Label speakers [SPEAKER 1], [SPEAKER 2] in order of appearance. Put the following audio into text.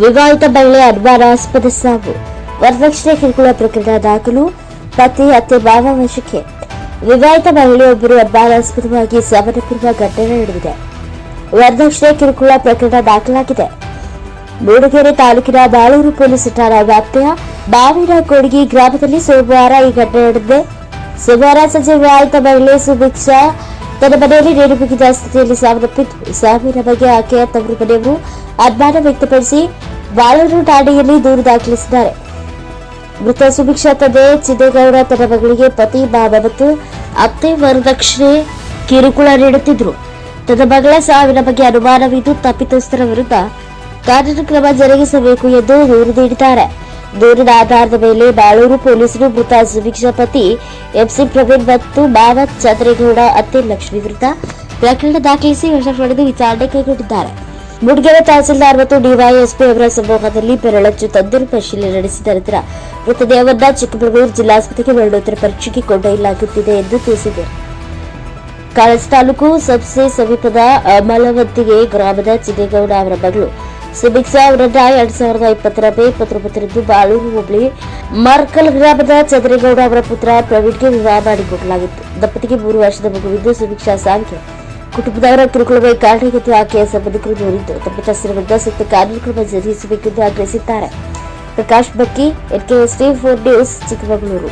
[SPEAKER 1] ವಿವಾಹಿತ ಮಹಿಳೆ ಅನುಮಾನಾಸ್ಪದ ಸಾವು. ವರದಕ್ಷಿಣೆ ಕಿರುಕುಳ ಪ್ರಕರಣ ದಾಖಲು, ಪತಿ ಅತ್ತೆ ಮಾವ ವಶಕ್ಕೆ ವಿವಾಹಿತ ಮಹಿಳೆಯೊಬ್ಬರು ಅನುಮಾನಾಸ್ಪದವಾಗಿ ಸಾವನ್ನಪ್ಪಿರುವ ಘಟನೆ ನಡೆದಿದೆ. ವರದಕ್ಷಿಣೆ ಕಿರುಕುಳ ಪ್ರಕರಣ ದಾಖಲಾಗಿದೆ. ಮೂಡಿಗೆರೆ ತಾಲೂಕಿನ ಬಾಳೂರು ಪೊಲೀಸ್ ಠಾಣಾ ವ್ಯಾಪ್ತಿಯ ಬಾವಿನ ಕೊಡಗಿ ಗ್ರಾಮದಲ್ಲಿ ಸೋಮವಾರ ಈ ಘಟನೆ ನಡೆದಿದೆ. ಸೋಮವಾರ ಸಂಜೆ ವಿವಾಹಿತ ಮಹಿಳೆ ಸುಭಿಕ್ಷಾ ತನ್ನ ಮನೆಯಲ್ಲಿ ನೇಣು ಬಿಗಿದ ಸ್ಥಿತಿಯಲ್ಲಿ ಸಾವನ್ನಪ್ಪಿದ್ದು ಸಾವಿನ ಬಗ್ಗೆ ಆಕೆಯ ತವರು ಮನೆಯವರು ಅನುಮಾನ ವ್ಯಕ್ತಪಡಿಸಿ ಬಾಳೂರು ಠಾಣೆಯಲ್ಲಿ ದೂರು ದಾಖಲಿಸಿದ್ದಾರೆ ಮೃತ ಸುಭಿಕ್ಷಾ ತಂದೆ ಚಿದ್ದೇಗೌಡ ತನ್ನ ಮಗಳಿಗೆ ಪತಿ ಮಾವ ಮತ್ತು ಅತ್ತೆ ವರದಕ್ಷಿಣೆ ಕಿರುಕುಳ ನೀಡುತ್ತಿದ್ರು ತನ್ನ ಮಗಳ ಸಾವಿನ ಬಗ್ಗೆ ಅನುಮಾನವಿದ್ದು ತಪ್ಪಿತಸ್ಥರ ವಿರುದ್ಧ ಕಾನೂನು ಕ್ರಮ ಜರುಗಿಸಬೇಕು ಎಂದು ದೂರು ನೀಡಿದ್ದಾರೆ ದೂರಿನ ಆಧಾರದ ಮೇಲೆ ಬಾಳೂರು ಪೊಲೀಸರು ಮೃತ ಸುಭಿಕ್ಷಾ ಪತಿ ಎಂಸಿ ಪ್ರವೀಣ್ ಮತ್ತು ಮಾವ ಚಂದ್ರೇಗೌಡ, ಅತ್ತೆ ಲಕ್ಷ್ಮಿ ವಿರುದ್ಧ ಪ್ರಕರಣ ದಾಖಲಿಸಿ ವಶ ಪಡೆದು ವಿಚಾರಣೆ ಕೈಗೊಂಡಿದ್ದಾರೆ. ಮುಡ್ಗೆರೆ ತಹಸೀಲ್ದಾರ್ ಮತ್ತು ಡಿವೈಎಸ್ಪಿ ಅವರ ಸಮೂಹದಲ್ಲಿ ಬೆರಳಚ್ಚು ತಂದಿರು ಪರಿಶೀಲನೆ ನಡೆಸಿದ ನಂತರ ಮೃತದೇಹವನ್ನ ಚಿಕ್ಕಮಗಳೂರು ಜಿಲ್ಲಾಸ್ಪತ್ರೆಗೆ ಮರಣೋತ್ತರ ಪರೀಕ್ಷೆಗೆ ಕೊಂಡೊಯ್ಯಲಾಗುತ್ತಿದೆ ಎಂದು ತಿಳಿಸಿದರು ಕಾಲೇಜು ತಾಲೂಕು ಸಬ್ಸೆ ಸಮೀಪದ ಮಲವಂತಿಗೆ ಗ್ರಾಮದ ಚಿನ್ನೇಗೌಡ ಅವರ ಮಗಳು ಸುಭಿಕ್ಷಾ ಸಾವಿರದ ಎರಡ್ ಸಾವಿರದ ಇಪ್ಪತ್ತರ ಮೇ ಇಪ್ಪತ್ತೊಂಬತ್ತರಂದು ಬಾಳೂರು ಹುಬ್ಳಿ, ಮರ್ಕಲ್ ಗ್ರಾಮದ ಚಂದ್ರೇಗೌಡ ಅವರ ಪುತ್ರ ಪ್ರವೀಣ್ಗೆ ವಿವಾಹ ಮಾಡಿಕೊಡಲಾಗಿತ್ತು ದಂಪತಿಗೆ ಮೂರು ವರ್ಷದ ಮಗುವಿದ್ದು ಸುಭಿಕ್ಷಾ ಸಾಂಖ್ಯೆ. ಕುಟುಂಬದವರ ಕಿರುಕುಳವೇ ಕಾರಣ ಎಂದು ಆಕೆಯ ಸಂಬಂಧಿಕರು ದೂರಿದ್ದು ತಪ್ಪಿತಸ್ಥರ ವಿರುದ್ಧ ಸೂಕ್ತ ಕಾನೂನು ಕ್ರಮ ಜರುಗಿಸಬೇಕೆಂದು ಆಗ್ರಹಿಸಿದ್ದಾರೆ. ಪ್ರಕಾಶ್ ಬಕ್ಕಿ ಎನ್ಕೆಎಸ್ಟಿ ಫೋರ್ ನ್ಯೂಸ್, ಚಿಕ್ಕಮಗಳೂರು.